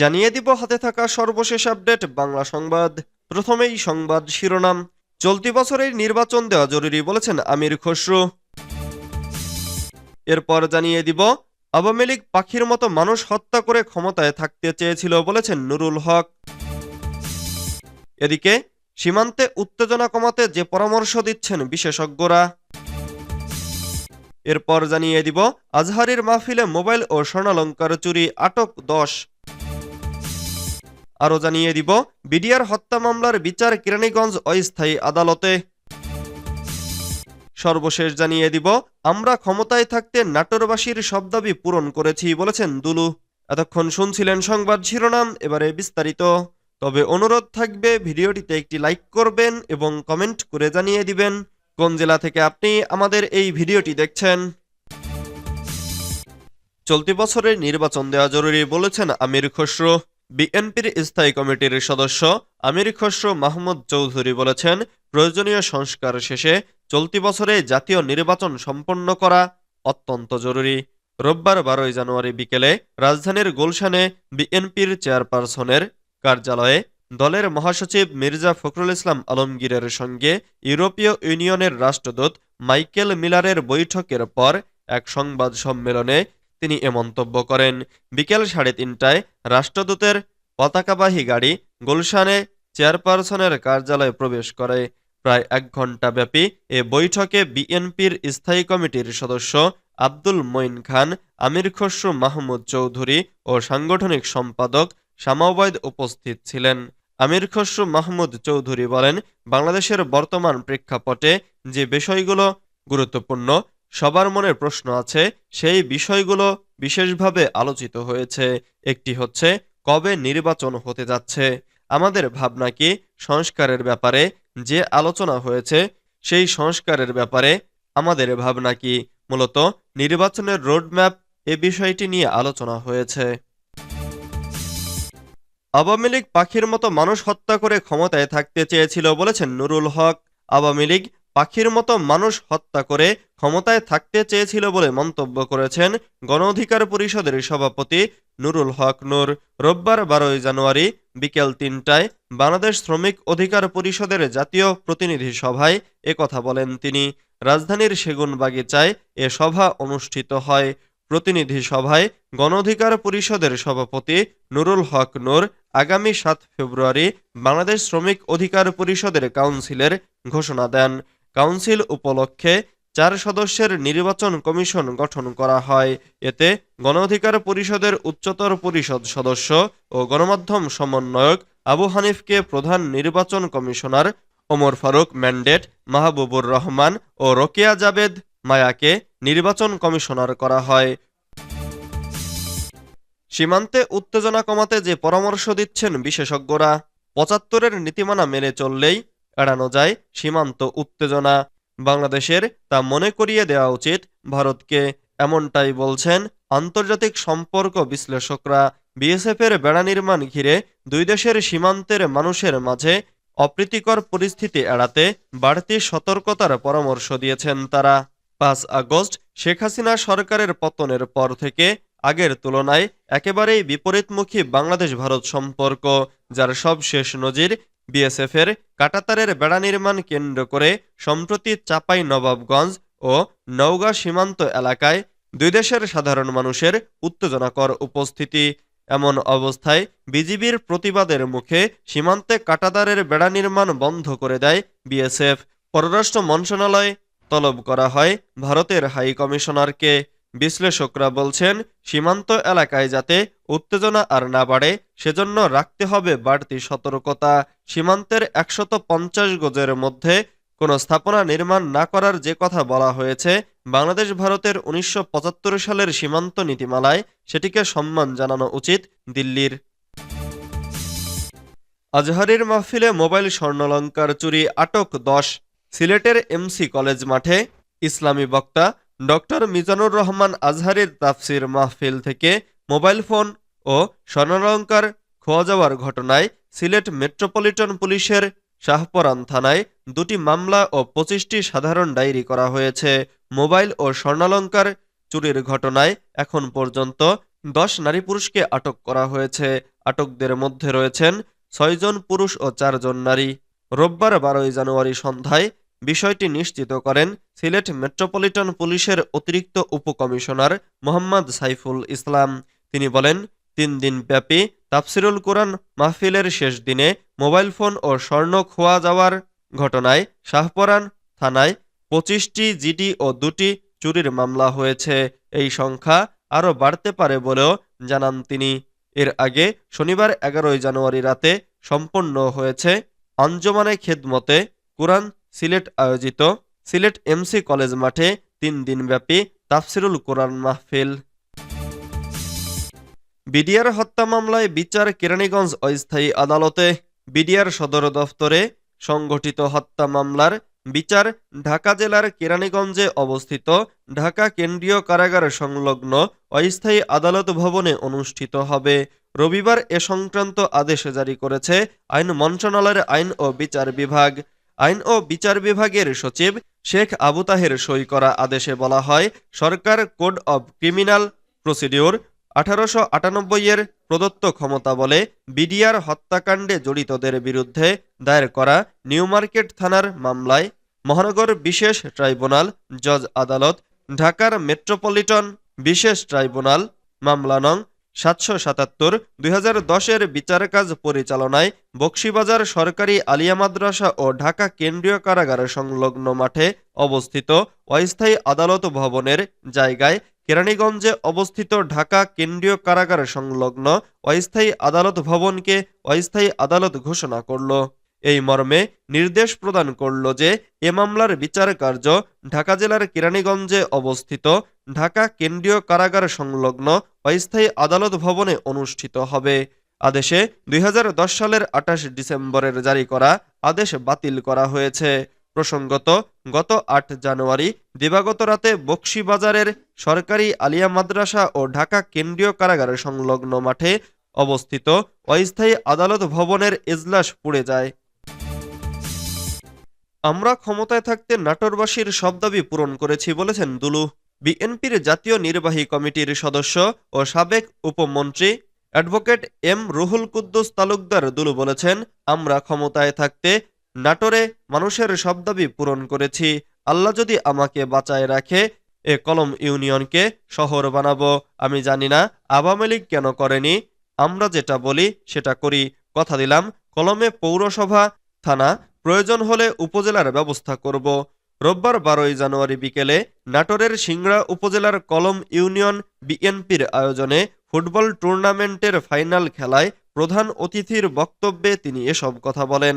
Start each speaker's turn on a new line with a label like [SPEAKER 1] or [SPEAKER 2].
[SPEAKER 1] জানিয়ে দিব হাতে থাকা সর্বশেষ আপডেট বাংলা সংবাদ প্রথমেই সংবাদ শিরোনাম চলতি বছরের নির্বাচন দেওয়া জরুরি বলেছেন আমির খসরু এরপর জানিয়ে দিব আওয়ামী লীগ পাখির মতো মানুষ হত্যা করে ক্ষমতায় থাকতে চেয়েছিল বলেছেন নুরুল হক এদিকে সীমান্তে উত্তেজনা কমাতে যে পরামর্শ দিচ্ছেন বিশেষজ্ঞরা এরপর জানিয়ে দিব আজহারের মাহফিলে মোবাইল ও স্বর্ণালঙ্কার চুরি আটক দশ আরও জানিয়ে দিব বিডিআর হত্যা মামলার বিচার কিরানীগঞ্জ অস্থায়ী আদালতে সর্বশেষ জানিয়ে দিব আমরা ক্ষমতায় থাকতে নাটোরবাসীর সব দাবি পূরণ করেছি বলেছেন দুলু এতক্ষণ শুনছিলেন সংবাদ শিরোনাম এবারে বিস্তারিত তবে অনুরোধ থাকবে ভিডিওটিতে একটি লাইক করবেন এবং কমেন্ট করে জানিয়ে দিবেন কোন জেলা থেকে আপনি আমাদের এই ভিডিওটি দেখছেন চলতি বছরের নির্বাচন দেওয়া জরুরি বলেছেন আমির খসরু বিএনপির স্থায়ী কমিটির সদস্য আমির খসরু মাহমুদ চৌধুরী বলেছেন প্রয়োজনীয় সংস্কার শেষে চলতি বছরে জাতীয় নির্বাচন সম্পন্ন করা অত্যন্ত জরুরি রোববার বারোই জানুয়ারি বিকেলে রাজধানীর গুলশানে বিএনপির চেয়ারপারসনের কার্যালয়ে দলের মহাসচিব মির্জা ফখরুল ইসলাম আলমগীরের সঙ্গে ইউরোপীয় ইউনিয়নের রাষ্ট্রদূত মাইকেল মিলারের বৈঠকের পর এক সংবাদ সম্মেলনে তিনি এ মন্তব্য করেন বিকেল সাড়ে তিনটায় রাষ্ট্রদূতের পতাকাবাহী গাড়ি গুলশানে চেয়ারপারসনের কার্যালয়ে প্রবেশ করে প্রায় এক ঘন্টা ব্যাপী এ বৈঠকে বিএনপির স্থায়ী কমিটির সদস্য আব্দুল মঈন খান আমির খসরু মাহমুদ চৌধুরী ও সাংগঠনিক সম্পাদক শামাওবায়দ উপস্থিত ছিলেন আমির খসরু মাহমুদ চৌধুরী বলেন বাংলাদেশের বর্তমান প্রেক্ষাপটে যে বিষয়গুলো গুরুত্বপূর্ণ সবার মনে প্রশ্ন আছে সেই বিষয়গুলো বিশেষভাবে আলোচিত হয়েছে একটি হচ্ছে কবে নির্বাচন হতে যাচ্ছে আমাদের ভাবনা কি সংস্কারের ব্যাপারে যে আলোচনা হয়েছে সেই সংস্কারের ব্যাপারে আমাদের ভাবনা কি মূলত নির্বাচনের রোডম্যাপ এ বিষয়টি নিয়ে আলোচনা হয়েছে আওয়ামী লীগ পাখির মতো মানুষ হত্যা করে ক্ষমতায় থাকতে চেয়েছিল বলেছেন নুরুল হক আওয়ামী লীগ পাখির মতো মানুষ হত্যা করে ক্ষমতায় থাকতে চেয়েছিল বলে মন্তব্য করেছেন গণ অধিকার পরিষদের সভাপতি নুরুল হক নূর রোববার বারোই জানুয়ারি বিকেল তিনটায় বাংলাদেশ শ্রমিক অধিকার পরিষদের জাতীয় প্রতিনিধি সভায় কথা বলেন তিনি রাজধানীর সেগুন বাগিচায় এ সভা অনুষ্ঠিত হয় প্রতিনিধি সভায় গণঅধিকার পরিষদের সভাপতি নুরুল হক নূর আগামী সাত ফেব্রুয়ারি বাংলাদেশ শ্রমিক অধিকার পরিষদের কাউন্সিলের ঘোষণা দেন কাউন্সিল উপলক্ষে চার সদস্যের নির্বাচন কমিশন গঠন করা হয় এতে গণঅধিকার পরিষদের উচ্চতর পরিষদ সদস্য ও গণমাধ্যম সমন্বয়ক আবু হানিফকে প্রধান নির্বাচন কমিশনার ওমর ফারুক ম্যান্ডেট মাহবুবুর রহমান ও রোকেয়া জাবেদ মায়াকে নির্বাচন কমিশনার করা হয় সীমান্তে উত্তেজনা কমাতে যে পরামর্শ দিচ্ছেন বিশেষজ্ঞরা পঁচাত্তরের নীতিমানা মেনে চললেই এড়ানো যায় সীমান্ত উত্তেজনা বাংলাদেশের তা মনে করিয়ে দেওয়া উচিত ভারতকে এমনটাই বলছেন আন্তর্জাতিক সম্পর্ক বিশ্লেষকরা বিএসএফের বেড়া নির্মাণ ঘিরে দুই দেশের সীমান্তের মানুষের মাঝে অপ্রীতিকর পরিস্থিতি এড়াতে বাড়তি সতর্কতার পরামর্শ দিয়েছেন তারা পাঁচ আগস্ট শেখ হাসিনা সরকারের পতনের পর থেকে আগের তুলনায় একেবারেই বিপরীতমুখী বাংলাদেশ ভারত সম্পর্ক যার সবশেষ নজির বিএসএফের কাটাতারের বেড়া নির্মাণ কেন্দ্র করে সম্প্রতি চাপাই নবাবগঞ্জ ও নওগাঁ সীমান্ত এলাকায় দুই দেশের সাধারণ মানুষের উত্তেজনাকর উপস্থিতি এমন অবস্থায় বিজিবির প্রতিবাদের মুখে সীমান্তে কাটাতারের বেড়া নির্মাণ বন্ধ করে দেয় বিএসএফ পররাষ্ট্র মন্ত্রণালয় তলব করা হয় ভারতের হাই কমিশনারকে বিশ্লেষকরা বলছেন সীমান্ত এলাকায় যাতে উত্তেজনা আর না বাড়ে সেজন্য রাখতে হবে বাড়তি সতর্কতা সীমান্তের একশত পঞ্চাশ গজের মধ্যে কোনো স্থাপনা নির্মাণ না করার যে কথা বলা হয়েছে বাংলাদেশ ভারতের উনিশশো সালের সীমান্ত নীতিমালায় সেটিকে সম্মান জানানো উচিত দিল্লির আজহারের মাহফিলে মোবাইল স্বর্ণলঙ্কার চুরি আটক দশ সিলেটের এমসি কলেজ মাঠে ইসলামী বক্তা ড মিজানুর রহমান আজহারের তাফসির মাহফিল থেকে মোবাইল ফোন ও স্বর্ণালঙ্কার খোয়া যাওয়ার ঘটনায় সিলেট মেট্রোপলিটন পুলিশের শাহপরান থানায় দুটি মামলা ও পঁচিশটি সাধারণ ডায়েরি করা হয়েছে মোবাইল ও স্বর্ণালঙ্কার চুরির ঘটনায় এখন পর্যন্ত দশ নারী পুরুষকে আটক করা হয়েছে আটকদের মধ্যে রয়েছেন ছয়জন পুরুষ ও চারজন নারী রোববার বারোই জানুয়ারি সন্ধ্যায় বিষয়টি নিশ্চিত করেন সিলেট মেট্রোপলিটন পুলিশের অতিরিক্ত উপকমিশনার মোহাম্মদ সাইফুল ইসলাম তিনি বলেন তিন দিন ব্যাপী তাফসিরুল কোরআন মাহফিলের শেষ দিনে মোবাইল ফোন ও স্বর্ণ খোয়া যাওয়ার ঘটনায় শাহপরান থানায় পঁচিশটি জিডি ও দুটি চুরির মামলা হয়েছে এই সংখ্যা আরও বাড়তে পারে বলেও জানান তিনি এর আগে শনিবার এগারোই জানুয়ারি রাতে সম্পন্ন হয়েছে আঞ্জমানে খেদমতে কোরআন সিলেট আয়োজিত সিলেট এমসি কলেজ মাঠে তিন দিনব্যাপী তাফসিরুল কোরআন মাহফিল বিডিআর হত্যা মামলায় বিচার কেরানীগঞ্জ অস্থায়ী আদালতে বিডিআর সদর দফতরে সংগঠিত হত্যা মামলার বিচার ঢাকা জেলার কেরানীগঞ্জে অবস্থিত ঢাকা কেন্দ্রীয় কারাগার সংলগ্ন অস্থায়ী আদালত ভবনে অনুষ্ঠিত হবে রবিবার এ সংক্রান্ত আদেশ জারি করেছে আইন মন্ত্রণালয়ের আইন ও বিচার বিভাগ আইন ও বিচার বিভাগের সচিব শেখ আবু তাহের সই করা আদেশে বলা হয় সরকার কোড অব ক্রিমিনাল প্রসিডিওর আঠারোশো এর প্রদত্ত ক্ষমতা বলে বিডিআর হত্যাকাণ্ডে জড়িতদের বিরুদ্ধে দায়ের করা নিউ মার্কেট থানার মামলায় মহানগর বিশেষ ট্রাইব্যুনাল জজ আদালত ঢাকার মেট্রোপলিটন বিশেষ ট্রাইব্যুনাল মামলা নং সাতশো সাতাত্তর দুই দশের বিচার কাজ পরিচালনায় বক্সিবাজার সরকারি আলিয়া মাদ্রাসা ও ঢাকা কেন্দ্রীয় কারাগার সংলগ্ন মাঠে অবস্থিত অস্থায়ী আদালত ভবনের জায়গায় কেরানীগঞ্জে অবস্থিত ঢাকা কেন্দ্রীয় কারাগার সংলগ্ন অস্থায়ী আদালত ভবনকে অস্থায়ী আদালত ঘোষণা করল এই মর্মে নির্দেশ প্রদান করল যে এ মামলার বিচার কার্য ঢাকা জেলার কেরানীগঞ্জে অবস্থিত ঢাকা কেন্দ্রীয় কারাগার সংলগ্ন অস্থায়ী আদালত ভবনে অনুষ্ঠিত হবে আদেশে দুই সালের আঠাশ ডিসেম্বরের জারি করা আদেশ বাতিল করা হয়েছে প্রসঙ্গত গত আট জানুয়ারি দিবাগত রাতে বক্সিবাজারের সরকারি আলিয়া মাদ্রাসা ও ঢাকা কেন্দ্রীয় কারাগার সংলগ্ন মাঠে অবস্থিত অস্থায়ী আদালত ভবনের এজলাস পুড়ে যায় আমরা ক্ষমতায় থাকতে নাটোরবাসীর সব দাবি পূরণ করেছি বলেছেন দুলু বিএনপির জাতীয় নির্বাহী কমিটির সদস্য ও সাবেক উপমন্ত্রী অ্যাডভোকেট এম রুহুল কুদ্দুস তালুকদার দুলু বলেছেন আমরা ক্ষমতায় থাকতে নাটোরে মানুষের সব দাবি পূরণ করেছি আল্লাহ যদি আমাকে বাঁচায় রাখে এ কলম ইউনিয়নকে শহর বানাবো আমি জানি না আওয়ামী লীগ কেন করেনি আমরা যেটা বলি সেটা করি কথা দিলাম কলমে পৌরসভা থানা প্রয়োজন হলে উপজেলার ব্যবস্থা করব রোববার বারোই জানুয়ারি বিকেলে নাটোরের সিংড়া উপজেলার কলম ইউনিয়ন বিএনপির আয়োজনে ফুটবল টুর্নামেন্টের ফাইনাল খেলায় প্রধান অতিথির বক্তব্যে তিনি এসব কথা বলেন